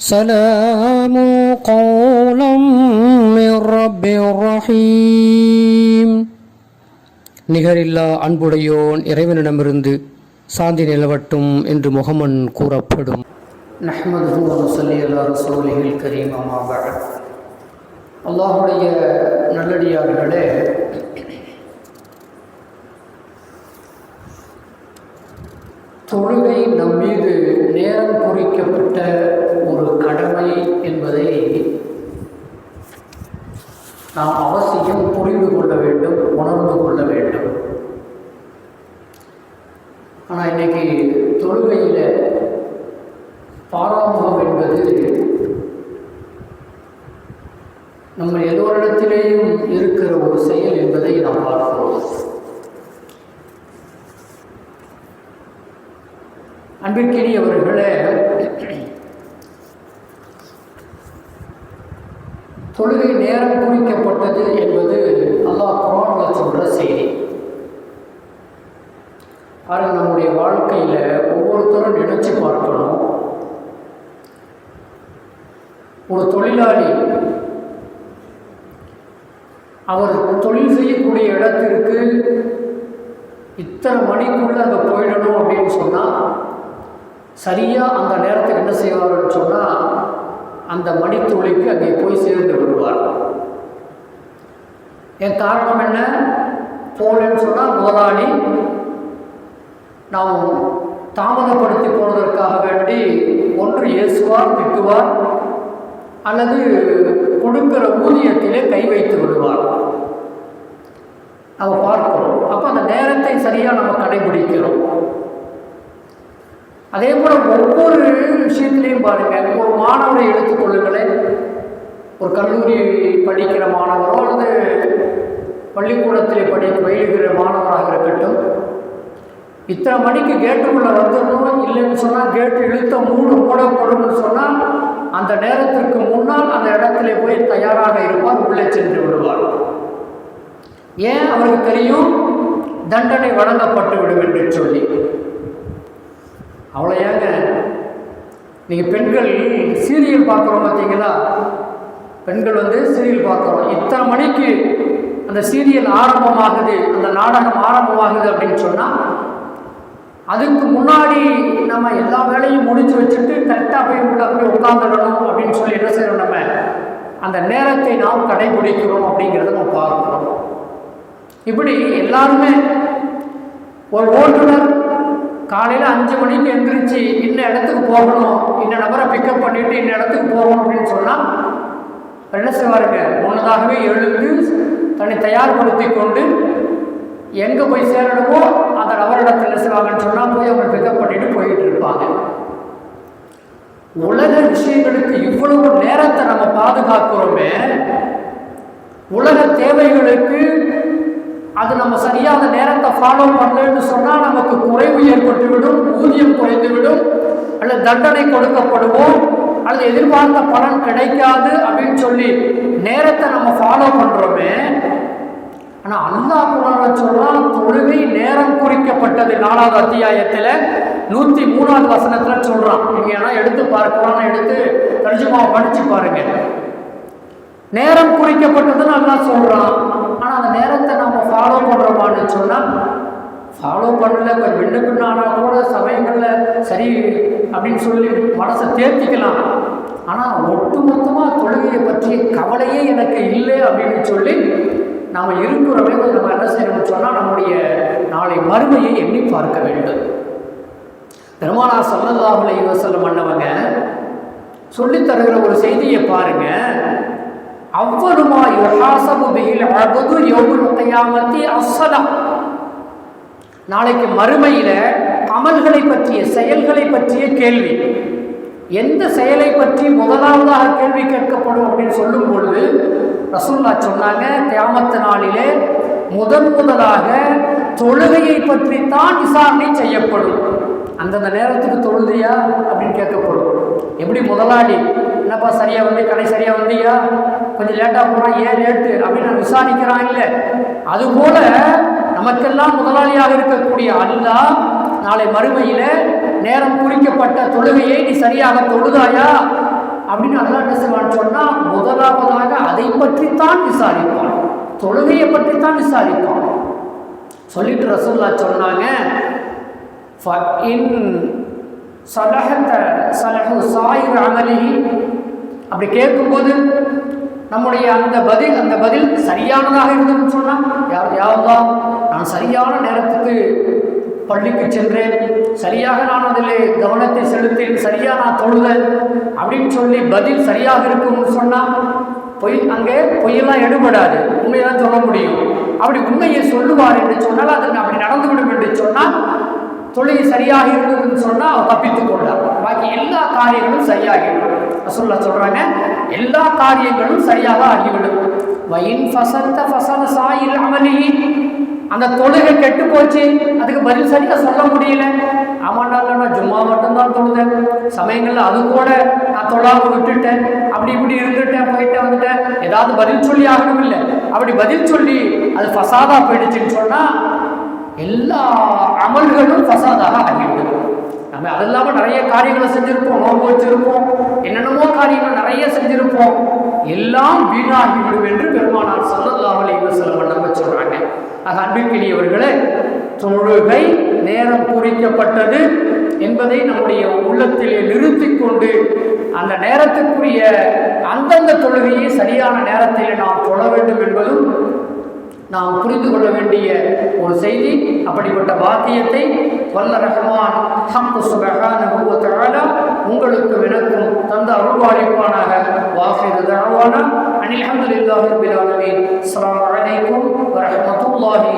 سلام قولا من رب رحيم நிகரில்லா அன்புடையோன் இறைவனிடமிருந்து சாந்தி நிலவட்டும் என்று முகமன் கூறப்படும் நஹ்மது வசல்லி அல்லா ரசூலிகள் கரீம் அம்மாபட் அல்லாஹுடைய நல்லடியார்களே தொழுகை நம் மீது நேரம் குறிக்கப்பட்ட ஒரு கடமை என்பதை நாம் அவசியம் புரிந்து கொள்ள வேண்டும் உணர்ந்து கொள்ள வேண்டும். ஆனால் இன்னைக்கு தொழுகையில் பாராமுகம் என்பது நம்ம எல்லோரிடத்திலேயும் இருக்கிற ஒரு செயல் என்பதை நாம் பார்க்கிறோம் அன்பிற்கினியவர்களே தொழுகை நேரம் குறிக்கப்பட்டது என்பது அல்லாஹ் குரானில் சொல்கிற செய்தி. ஆனால் நம்முடைய வாழ்க்கையில் ஒவ்வொருத்தரும் நினைச்சு பார்க்கணும். ஒரு தொழிலாளி அவர் தொழில் செய்யக்கூடிய இடத்திற்கு இத்தனை மணிக்குள்ளே அங்கே போயிடணும் அப்படின்னு சொன்னால் சரியாக அந்த நேரத்துக்கு என்ன செய்வார்னு சொன்னால் அந்த மணித்துளிக்கு அங்கே போய் சேர்ந்து விடுவார். என் காரணம் என்ன? போலன்னு சொன்னால் முதலாளி நாம் தாமதப்படுத்தி போனதற்காக வேண்டி ஒன்று ஏசுவார் திட்டுவார் அல்லது கொடுக்கிற ஊதியத்திலே கை வைத்து விடுவார். நம்ம பார்க்கிறோம். அப்போ அந்த நேரத்தை சரியாக நம்ம கடைபிடிக்கிறோம். அதே போல் ஒவ்வொரு விஷயத்துலையும் பாருங்கள் ஒரு மாணவரை எடுத்துக்கொள்ளுங்களேன் ஒரு கல்லூரி படிக்கிற மாணவரோ அல்லது பள்ளிக்கூடத்தில் படி பயிலுகிற மாணவராக இருக்கட்டும் இத்தனை மணிக்கு கேட்டுக்குள்ளே வந்துடணும்? இல்லைன்னு சொன்னால் கேட்டு இழுத்த மூடு மூடப்படும்னு சொன்னால் அந்த நேரத்திற்கு முன்னால் அந்த இடத்துல போய் தயாராக இருப்பார் உள்ளே சென்று விடுவார். ஏன் அவருக்கு தெரியும்? தண்டனை வழங்கப்பட்டு விடும் என்று சொல்லி. அவ்வளோ ஏங்க? நீங்கள் பெண்கள் சீரியல் பார்க்குறோம் பார்த்தீங்களா? பெண்கள் வந்து சீரியல் பார்க்குறோம். இத்தனை மணிக்கு அந்த சீரியல் ஆரம்பமாகுது அந்த நாடகம் ஆரம்பமாகுது அப்படின்னு சொன்னால் அதுக்கு முன்னாடி நம்ம எல்லா வேலையும் முடிச்சு வச்சுட்டு கரெக்டாக போய் உள்ள போய் உட்காந்துடணும் அப்படின்னு சொல்லி என்ன செய்யணும் நம்ம? அந்த நேரத்தை நாம் கடைபிடிக்கிறோம் அப்படிங்கிறத நம்ம பார்க்குறோம். இப்படி எல்லாருமே ஒரு ஓட்டுநர் காலையில் அஞ்சு மணிக்கு எந்திரிச்சு இன்ன இடத்துக்கு போகணும் இன்ன நபரை பிக்கப் பண்ணிட்டு இன்ன இடத்துக்கு போகணும் அப்படின்னு சொன்னால் என்ன செய்வாருங்க? முன்னதாகவே எழுந்து தன்னை தயார்படுத்தி கொண்டு எங்கே போய் சேரணுமோ அந்த நபரிடத்தில் என்ன செய்வாங்கன்னு சொன்னால் போய் அவங்க பிக்கப் பண்ணிட்டு போயிட்டு இருப்பாங்க. உலக விஷயங்களுக்கு இவ்வளவு நேரத்தை நம்ம பாதுகாக்கிறோமே உலக தேவைகளுக்கு அது நம்ம சரியான நேரத்தை ஃபாலோ பண்ணலன்னு சொன்னால் நமக்கு குறைவு ஏற்பட்டுவிடும் ஊதியம் குறைந்துவிடும் அல்லது தண்டனை கொடுக்கப்படுவோம் அல்லது எதிர்பார்த்த பலன் கிடைக்காது அப்படின்னு சொல்லி நேரத்தை நம்ம ஃபாலோ பண்ணுறோமே ஆனால் அல்லா குரான சொல்றான் தொழுகை நேரம் குறிக்கப்பட்டது நாலாவது அத்தியாயத்தில் நூற்றி மூணாவது வசனத்தில் சொல்கிறான் நீங்கள் ஏன்னா எடுத்து பார்க்கலாம் எடுத்து தர்ஜுமாவை படித்து பாருங்க. நேரம் குறிக்கப்பட்டதுன்னு நல்லா சொல்கிறான் ஆனால் அந்த நேரத்தை நம்ம ஃபாலோ பண்ணுறோமான்னு சொன்னால் ஃபாலோ பண்ணல கொஞ்சம் விண்ண பின்ன ஆனால் கூட சமயங்களில் சரி அப்படின்னு சொல்லி மனசை தேர்த்திக்கலாம். ஆனால் ஒட்டுமொத்தமாக தொழுகையை பற்றிய கவலையே எனக்கு இல்லை அப்படின்னு சொல்லி நாம் இருக்கிறோமே நம்ம என்ன செய்யணும்னு சொன்னால் நம்முடைய நாளை மறுமையை எண்ணி பார்க்க வேண்டும். பெருமானா சல்லல்லாஹுல யுவசல்லம் பண்ணவங்க சொல்லித் தருகிற ஒரு செய்தியை பாருங்கள் அவ்வளமா யுஹாசபு பிஹில் அபது யௌமுல் கியாமத்தி நாளைக்கு மறுமையில் அமல்களை பற்றிய செயல்களை பற்றிய கேள்வி. எந்த செயலை பற்றி முதலாவதாக கேள்வி கேட்கப்படும் அப்படின்னு சொல்லும் பொழுது ரசூல்லா சொன்னாங்க தியாமத்த நாளிலே முதன் முதலாக தொழுகையை பற்றித்தான் விசாரணை செய்யப்படும். அந்தந்த நேரத்துக்கு தொழுதியா அப்படின்னு கேட்கப்படும். எப்படி முதலாளி என்னப்பா சரியாக வந்து கடை சரியாக வந்தியா? கொஞ்சம் லேட்டாக போகிறான் ஏன் லேட்டு அப்படின்னு நான் விசாரிக்கிறான் இல்லை. அதுபோல நமக்கெல்லாம் முதலாளியாக இருக்கக்கூடிய அல்லா நாளை மறுமையில் நேரம் குறிக்கப்பட்ட தொழுகையை நீ சரியாக தொழுதாயா? அப்படின்னு அல்லா என்ன செய்வான்னு சொன்னா முதலாவதாக அதை பற்றித்தான் விசாரிப்பான். தொழுகையை பற்றித்தான் விசாரிப்பான். சொல்லிட்டு ரசூல்லா சொன்னாங்க இன் சலகு சலஹு சாயிர் அமலிஹி அப்படி கேட்கும்போது நம்முடைய அந்த பதில் அந்த பதில் சரியானதாக இருந்ததுன்னு சொன்னால் யார் யாவெல்லாம் நான் சரியான நேரத்துக்கு பள்ளிக்கு சென்றேன். சரியாக நான் அதில் கவனத்தை செலுத்தேன். சரியாக நான் தொழுதேன். அப்படின்னு சொல்லி பதில் சரியாக இருக்கும்னு சொன்னால் பொய் அங்கே பொய்யெல்லாம் எடுபடாது. உண்மையெல்லாம் சொல்ல முடியும். அப்படி உண்மையை சொல்லுவார் என்று சொன்னால் அது அப்படி நடந்துவிடும் என்று சொன்னால் தொழில் சரியாக இருந்ததுன்னு சொன்னால் அவர் தப்பித்துக் கொண்டார் பாக்கி எல்லா காரியங்களும் சரியாகிவிடும். சொல்ல சொல்றாங்க எல்லா காரியங்களும் சரியாக ஆகிவிடும். வயின் ஃபசந்த ஃபசன சாயில் அமலி. அந்த தொழுகை கெட்டு போச்சு அதுக்கு பதில் சரியா சொல்ல முடியல. ஆமாண்டா ஜும்மா மட்டும்தான் தொழுதேன். சமயங்கள்ல அது கூட நான் தொழாம விட்டுட்டேன். அப்படி இப்படி இருந்துட்டேன் போயிட்டு வந்துட்டேன். ஏதாவது பதில் சொல்லி ஆகணும் இல்லை. அப்படி பதில் சொல்லி அது ஃபசாதா போயிடுச்சுன்னு சொன்னா எல்லா அமல்களும் ஃபசாதாக ஆகிவிடும். நம்ம அது இல்லாமல் நிறைய காரியங்களை செஞ்சிருப்போம் நோம்பு வச்சிருப்போம். என்ன காரியங்கள் நிறைய செஞ்சிருப்போம். எல்லாம் வீணாகிவிடும் என்று பெருமானார் சல்லல்லாஹு அலைஹி வஸல்லம் நம்ம சொல்றாங்க. ஆக அன்பிற்கினியவர்களே தொழுகை நேரம் குறிக்கப்பட்டது என்பதை நம்முடைய உள்ளத்திலே நிறுத்தி கொண்டு அந்த நேரத்துக்குரிய அந்தந்த தொழுகையை சரியான நேரத்தில் நாம் தொழ வேண்டும் என்பதும் நாம் புரிந்து கொள்ள வேண்டிய ஒரு செய்தி. அப்படிப்பட்ட பாக்கியத்தை வல்ல ரஹ்மான் ஹம் சுபஹானஹு உங்களுக்கும் எனக்கும் தந்த அருள்வாளிப்பானாக வாஹிரு தஅவானா அனில் ஹம்துலில்லாஹி ரப்பில் அஸ்ஸலாமு அலைக்கும் வ ரஹ்மத்துல்லாஹி